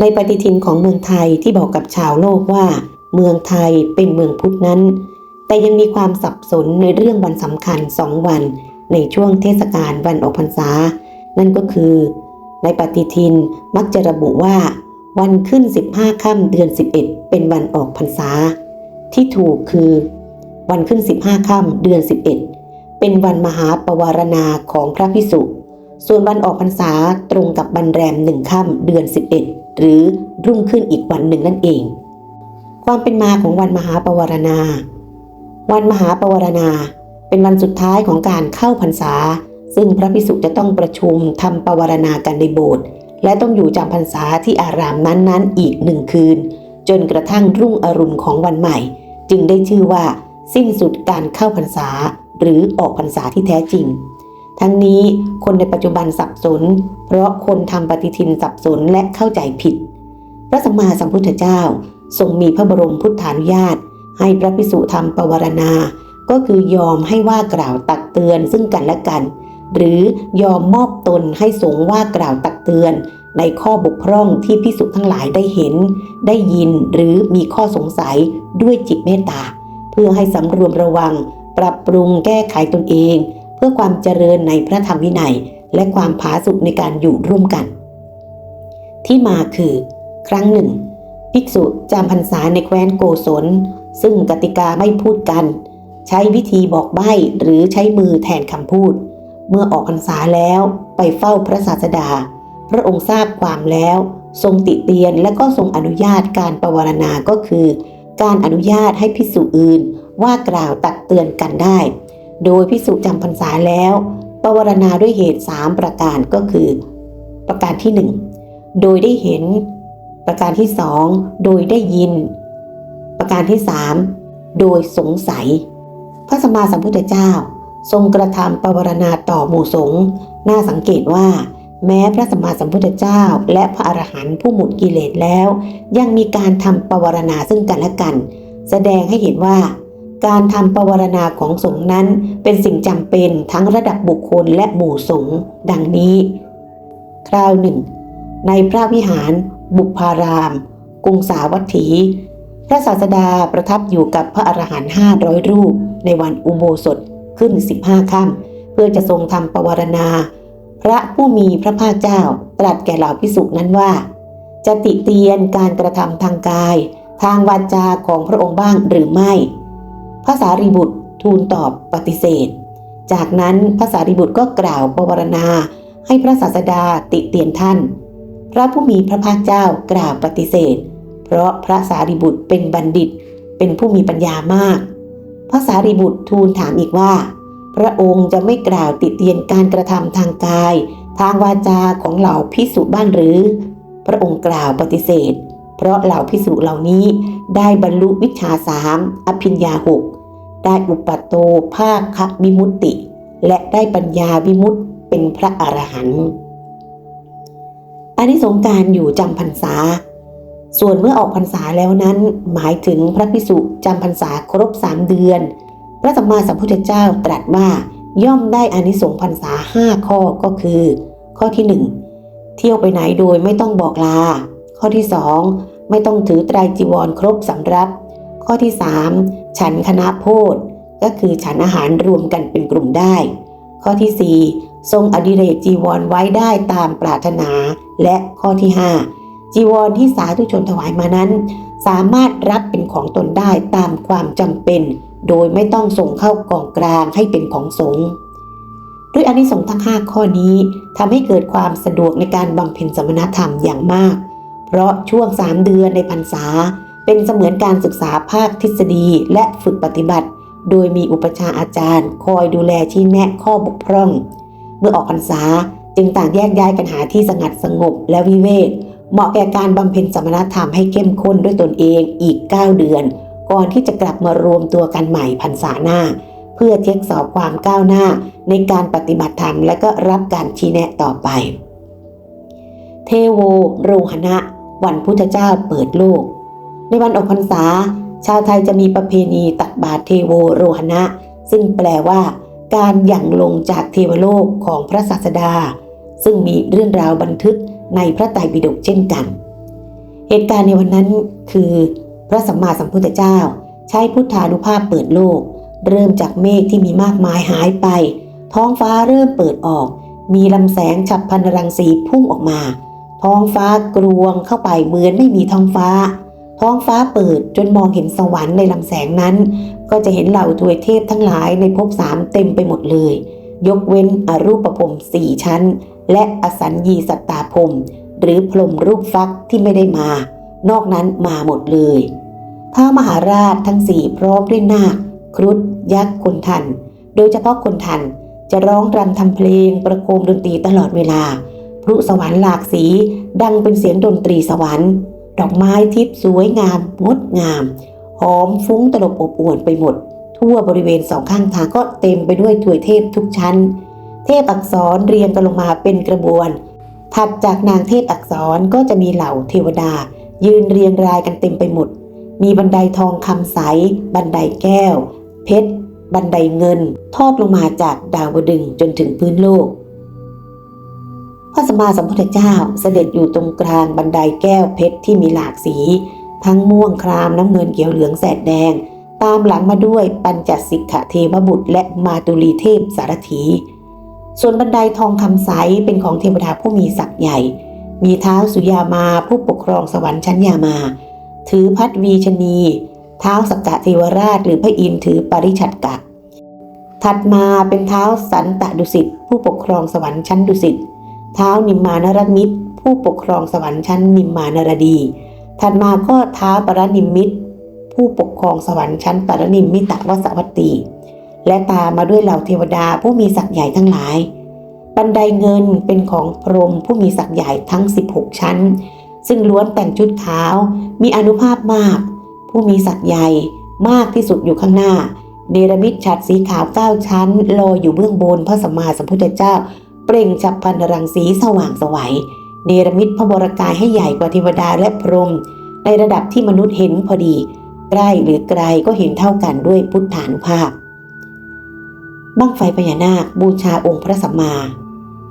ในปฏิทินของเมืองไทยที่บอกกับชาวโลกว่า เมืองไทยเป็นเมืองพุทธนั้น แต่ยังมีความสับสนในเรื่องวันสำคัญสองวัน ในช่วงเทศกาลวันออกพรรษา นั่นก็คือ ในปฏิทินมักจะระบุว่า วันขึ้น 15ค่ำเดือน 11 เป็นวันออกพรรษา ที่ถูกคือ วันขึ้น 15ค่ำเดือน 11 เป็นวันมหาปวารณาของพระพิสุส่วนวันออกพรรษาตรงกับวันแรมหนึ่งค่ำเดือน 11 หรือรุ่งขึ้นอีกวันหนึ่งนั่นเอง ความเป็นมาของวันมหาปวารณา วันมหาปวารณา เป็นวันสุดท้ายของการเข้าพรรษา ซึ่งพระพิสุจะต้องประชุมทำปวารณากันในโบสถ์และต้องอยู่จำพรรษาที่อารามนั้นๆ อีกหนึ่งคืน จนกระทั่งรุ่งอรุณของวันใหม่ จึงได้ชื่อว่า สิ้นสุดการเข้าพรรษา หรือออกพรรษาที่แท้จริง ทั้งนี้คนในปัจจุบันสับสน เพราะคนทำปฏิทินสับสนและเข้าใจผิด พระสัมมาสัมพุทธเจ้าทรงมีพระบรมพุทธานุญาต ให้พระพิสุทำปวารณา ก็คือยอมให้ว่ากล่าวตักเตือนซึ่งกันและกัน หรือยอมมอบตนให้สงว่ากล่าวตักเตือน ในข้อบกพร่องที่พิสุทั้งหลายได้เห็น ได้ยินหรือมีข้อสงสัยด้วยจิตเมตตา เพื่อให้สำรวมระวัง ปรับปรุงแก้ไขตนเอง พื่อความเจริญในพระธรรมวินัย และความผาสุกในการอยู่ร่วมกัน ที่มาคือ ครั้งหนึ่ง ภิกษุจำพรรษาในแคว้นโกศล ซึ่งกติกาไม่พูดกัน ใช้วิธีบอกใบ้หรือใช้มือแทนคำพูด เมื่อออกพรรษาแล้วไปเฝ้าพระศาสดา พระองค์ทราบความแล้ว ทรงติเตียนและก็ทรงอนุญาตการประวารณาก็คือ การอนุญาตให้ภิกษุอื่นว่ากล่าวตักเตือนกันได้ โดยภิกษุจำพรรษาแล้วปวารณาด้วยเหตุ 3 ประการก็คือ ประการที่ 1 โดยได้เห็น ประการที่ 2 โดยได้ยิน ประการที่ 3 โดยสงสัย พระสัมมาสัมพุทธเจ้า ทรงกระทำปวารณาต่อหมู่สงฆ์น่าสังเกตว่าแม้พระสัมมาสัมพุทธเจ้า และพระอรหันต์ผู้หมดกิเลสแล้ว ยังมีการทำปวารณาซึ่งกันและกัน แสดงให้เห็นว่า การทำปวารณาของสงฆ์นั้น เป็นสิ่งจำเป็นทั้งระดับบุคคลและหมู่สงฆ์ดังนี้ คราวหนึ่ง ในพระวิหาร บุพาราม กรุงสาวัตถี พระศาสดาประทับอยู่กับพระอรหันต์ห้าร้อยรูป ในวันอุโบสถขึ้น15ค่ำเพื่อจะทรงทำปวารณา พระผู้มีพระภาคเจ้าตรัสแก่เหล่าพิสุนั้นว่า จะติเตียนการกระทำทางกาย ทางวาจาของพระองค์บ้างหรือไม่ พระสารีบุตรทูลตอบปฏิเสธ จากนั้นพระสารีบุตรก็กล่าวปวารณาให้พระศาสดาติเตียนท่าน พระผู้มีพระภาคเจ้ากล่าวปฏิเสธ เพราะพระสารีบุตรเป็นบัณฑิต เป็นผู้มีปัญญามาก พระสารีบุตรทูลถามอีกว่า พระองค์จะไม่กล่าวติเตียนการกระทำทางกาย ทางวาจาของเหล่าพิสุบ้างหรือ พระองค์กล่าวปฏิเสธ เพราะเหล่าพิสุเหล่านี้ได้บรรลุวิชาสามอภิญญาหกได้อุปโตภาควิมุตติ และได้ปัญญาวิมุตติเป็นพระอรหันต์อันนี้สงการอยู่จำพรรษา ส่วนเมื่อออกพรรษาแล้วนั้น หมายถึงพระพิสุจำพรรษาครบสามเดือน พระสัมมาสัมพุทธเจ้าตรัสว่าย่อมได้อานิสงส์พรรษาห้าข้อก็คือ ข้อที่หนึ่งเที่ยวไปไหนโดยไม่ต้องบอกลา ข้อที่สองไม่ต้องถือไตรจีวรครบสำรับ ข้อที่สามฉันคณะโพธก็คือฉันอาหารรวมกันเป็นกลุ่มได้ ข้อที่สี่ทรงอดิเรกจีวรไว้ได้ตามปรารถนา และข้อที่ห้าจีวรที่สาธุชนถวายมานั้น สามารถรับเป็นของตนได้ตามความจำเป็น โดยไม่ต้องส่งเข้ากองกลางให้เป็นของสงฆ์ด้วยอนิสงส์ทั้ง 5 ข้อนี้ทำให้เกิดความสะดวกในการบำเพ็ญสมณธรรมอย่างมาก เพราะช่วง 3 เดือนในพรรษา เป็นเสมือนการศึกษาภาคทฤษฎีและฝึกปฏิบัติ โดยมีอุปชาอาจารย์ คอยดูแลชี้แนะข้อบกพร่อง เมื่อออกพรรษาจึงต่างแยกย้ายกันหาที่สงัดสงบและวิเวกเหมาะแก่การบำเพ็ญสมณธรรมให้เข้มข้นด้วยตนเองอีก 9 เดือน ก่อนที่จะกลับมารวมตัวกันใหม่พรรษาหน้า เพื่อเช็คสอบความก้าวหน้าในการปฏิบัติธรรมและก็รับการชี้แนะต่อไป เทโวโรหณะ วันพุทธเจ้าเปิดโลก ในวันออกพรรษา ชาวไทยจะมีประเพณีตักบาตรเทโวโรหณะ ซึ่งแปลว่า การหยั่งลงจากเทวโลกของพระศาสดา ซึ่งมีเรื่องราวบันทึกในพระไตรปิฎกเช่นกัน เหตุการณ์ในวันนั้นคือ พระสัมมาสัมพุทธเจ้า ใช้พุทธานุภาพเปิดโลก เริ่มจากเมฆที่มีมากมายหายไป ท้องฟ้าเริ่มเปิดออก มีลำแสงฉับพลันรังสีพุ่งออกมา ท้องฟ้ากรวงเข้าไปเหมือนไม่มีท้องฟ้า ท้องฟ้าเปิดจนมองเห็นสวรรค์ในลำแสงนั้น ก็จะเห็นเหล่าทวยเทพทั้งหลายในภพสามเต็มไปหมดเลย ยกเว้นอรูปภพสี่ชั้น และอสัญญีสัตตาภพหรือพรหมรูปฟักที่ไม่ได้มา นอกนั้นมาหมดเลยท้ามหาราชทั้งสี่พร้อมด้วยนาค ครุฑยักษ์คนทัน โดยเฉพาะคนทันจะร้องรำทำเพลงประโคมดนตรีตลอดเวลา พลุสวรรค์หลากสี ดังเป็นเสียงดนตรีสวรรค์ ดอกไม้ทิพย์สวยงาม งดงาม หอมฟุ้งตลบอบอวนไปหมด ทั่วบริเวณสองข้างทางก็เต็มไปด้วยถวยเทพทุกชั้น เทพอักษรเรียงกันลงมาเป็นกระบวน ถัดจากนางเทพอักษรก็จะมีเหล่าเทวดา ยืนเรียงรายกันเต็มไปหมด มีบันไดทองคำใส บันไดแก้ว เพชร บันไดเงิน ทอดลงมาจากดาวดึงส์จนถึงพื้นโลก พระสัมมาสัมพุทธเจ้าเสด็จอยู่ตรงกลางบันไดแก้วเพชรที่มีหลากสี ทั้งม่วงครามน้ำเงินเขียวเหลืองแสดแดง ตามหลังมาด้วยปัญจสิกขเทวบุตรและมาตุลีเทพสารถี ส่วนบันไดทองคำใสเป็นของเทวดาผู้มีศักย์ใหญ่ มีเท้าสุยามาผู้ปกครองสวรรค์ชั้นยามา ถือพัดวีชนี เท้าสกกะเทวราชหรือพระอินทร์ถือปริชัดกักถัดมาเป็นเท้าสันตะดุสิตผู้ปกครองสวรรค์ชั้นดุสิต เท้านิมมานรมิตร ผู้ปกครองสวรรค์ชั้นนิมมานรดี ถัดมาก็เท้าปรนิมมิตร ผู้ปกครองสวรรค์ชั้นปรนิมมิตะวสวัตตีและตามมาด้วยเหล่าเทวดาผู้มีศักย์ใหญ่ทั้งหลาย บันไดเงินเป็นของพรหมผู้มีศักย์ใหญ่ทั้ง 16 ชั้น ซึ่งล้วนแต่งชุดขาวมีอนุภาพมาก ผู้มีศักย์ใหญ่มากที่สุดอยู่ข้างหน้าเนรมิตฉัดสีขาวเก้าชั้นลอยอยู่เบื้องบนพระสัมมาสัมพุทธเจ้า เปล่งฉับพลันรังสีสว่างสวัยเนรมิตพระวรกายให้ใหญ่กว่าเทวดาและพรหมในระดับที่มนุษย์เห็นพอดีใกล้หรือไกลก็เห็นเท่ากันด้วยพุทธานุภาพ บั้งไฟพญานาคบูชาองค์พระสัมมา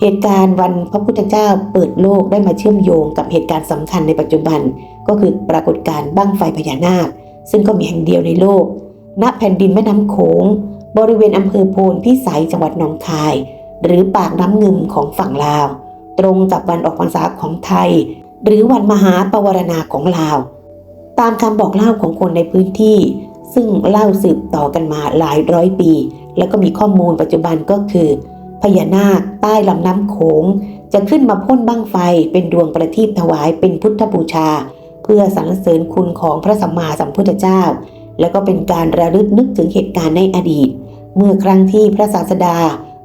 เหตุการณ์วันพระพุทธเจ้าเปิดโลกได้มาเชื่อมโยงกับเหตุการณ์สำคัญในปัจจุบัน ก็คือปรากฏการณ์บั้งไฟพญานาค ซึ่งก็มีแห่งเดียวในโลก ณแผ่นดินแม่น้ำโขงบริเวณอำเภอโพนพิสัยจังหวัดหนองคาย หรือปากน้ำงึมของฝั่งลาว ตรงกับวันออกพรรษาของไทย หรือวันมหาปวารณาของลาว ตามคำบอกเล่าของคนในพื้นที่ ซึ่งเล่าสืบต่อกันมาหลายร้อยปี แล้วก็มีข้อมูลปัจจุบันก็คือ พญานาคใต้ลำน้ำโขง จะขึ้นมาพ่นบั้งไฟเป็นดวงประทีปถวายเป็นพุทธบูชา เพื่อสรรเสริญคุณของพระสัมมาสัมพุทธเจ้า แล้วก็เป็นการระลึกนึกถึงเหตุการณ์ในอดีต เมื่อครั้งที่พระศาสดา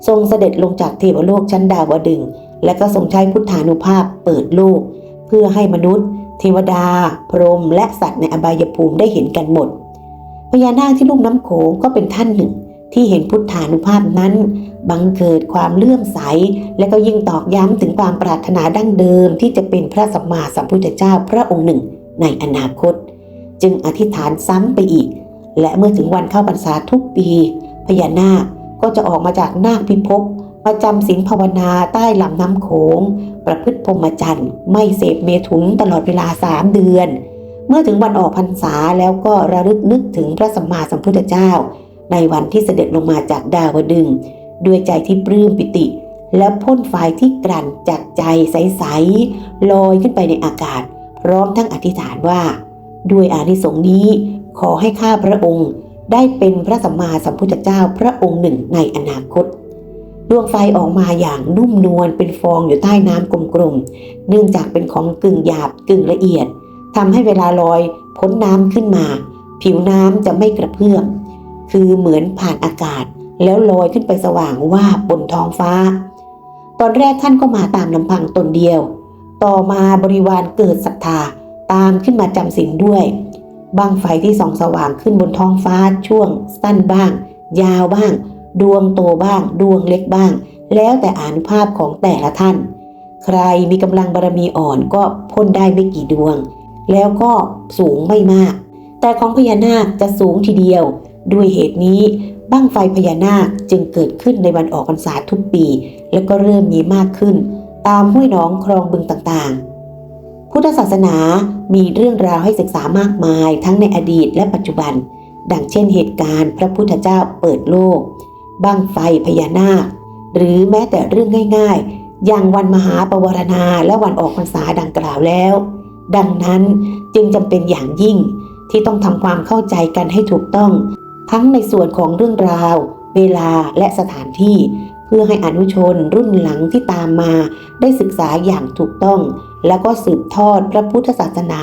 ทรงเสด็จลงจากเทวโลกชั้นดาวดึง และก็ทรงใช้พุทธานุภาพเปิดโลก เพื่อให้มนุษย์ เทวดา พรหมและสัตว์ในอบายภูมิได้เห็นกันหมดพญานาคที่ลุ่มน้ำโขงก็เป็นท่านหนึ่ง ที่เห็นพุทธานุภาพนั้น บังเกิดความเลื่อมใส และก็ยิ่งตอกย้ำถึงความปรารถนาดั้งเดิม ที่จะเป็นพระสัมมาสัมพุทธเจ้าพระองค์หนึ่ง ในอนาคต จึงอธิษฐานซ้ำไปอีก และเมื่อถึงวันเข้าพรรษาทุกปีพญานาค ก็จะออกมาจากนาคพิภพมาจำศีลภาวนาใต้ลำน้ำโขง ประพฤติพรหมจรรย์ไม่เสพเมถุนตลอดเวลาสามเดือน เมื่อถึงวันออกพรรษาแล้วก็ระลึกนึกถึงพระสัมมาสัมพุทธเจ้า ในวันที่เสด็จลงมาจากดาวดึง ด้วยใจที่ปลื้มปิติ และพ่นไฟที่กลั่นจากใจใสๆลอยขึ้นไปในอากาศ พร้อมทั้งอธิษฐานว่า ด้วยอานิสงส์นี้ขอให้ข้าพระองค์ ได้เป็นพระสัมมาสัมพุทธเจ้าพระองค์หนึ่งในอนาคต ดวงไฟออกมาอย่างนุ่มนวลเป็นฟองอยู่ใต้น้ำกลมๆ เนื่องจากเป็นของกึ่งหยาบกึ่งละเอียดทำให้เวลาลอยพ้นน้ำขึ้นมา ผิวน้ำจะไม่กระเพื่อมคือเหมือนผ่านอากาศ แล้วลอยขึ้นไปสว่างว่าบนท้องฟ้า ตอนแรกท่านก็มาตามลำพังตนเดียว ต่อมาบริวารเกิดศรัทธาตามขึ้นมาจำศีลด้วย บังไฟที่ส่องสว่างขึ้นบนท้องฟ้าช่วง สั้นบ้าง ยาวบ้าง ดวงโตบ้าง ดวงเล็กบ้าง แล้วแต่อานุภาพของแต่ละท่าน ใครมีกำลังบารมีอ่อนก็พ่นได้ไม่กี่ดวง แล้วก็สูงไม่มาก แต่ของพญานาคจะสูงทีเดียว ด้วยเหตุนี้บั้งไฟพญานาคจึงเกิดขึ้นในวันออกพรรษาทุกปี แล้วก็เริ่มมีมากขึ้น ตามห้วยหนองคลองบึงต่างๆ พุทธศาสนามีเรื่องราวให้ศึกษามากมาย ทั้งในอดีตและปัจจุบัน ดังเช่นเหตุการณ์พระพุทธเจ้าเปิดโลกบั้งไฟพญานาค หรือแม้แต่เรื่องง่าย ๆ อย่างวันมหาปวารณาและวันออกพรรษาดังกล่าวแล้ว ดังนั้นจึงจำเป็นอย่างยิ่งที่ต้องทำความเข้าใจกันให้ถูกต้อง ทั้งในส่วนของเรื่องราว เวลาและสถานที่ เพื่อให้อนุชนรุ่นหลังที่ตามมาได้ศึกษาอย่างถูกต้อง แล้วก็สืบทอดพระพุทธศาสนา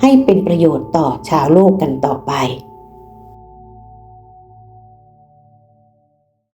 ให้เป็นประโยชน์ต่อชาวโลกกันต่อไป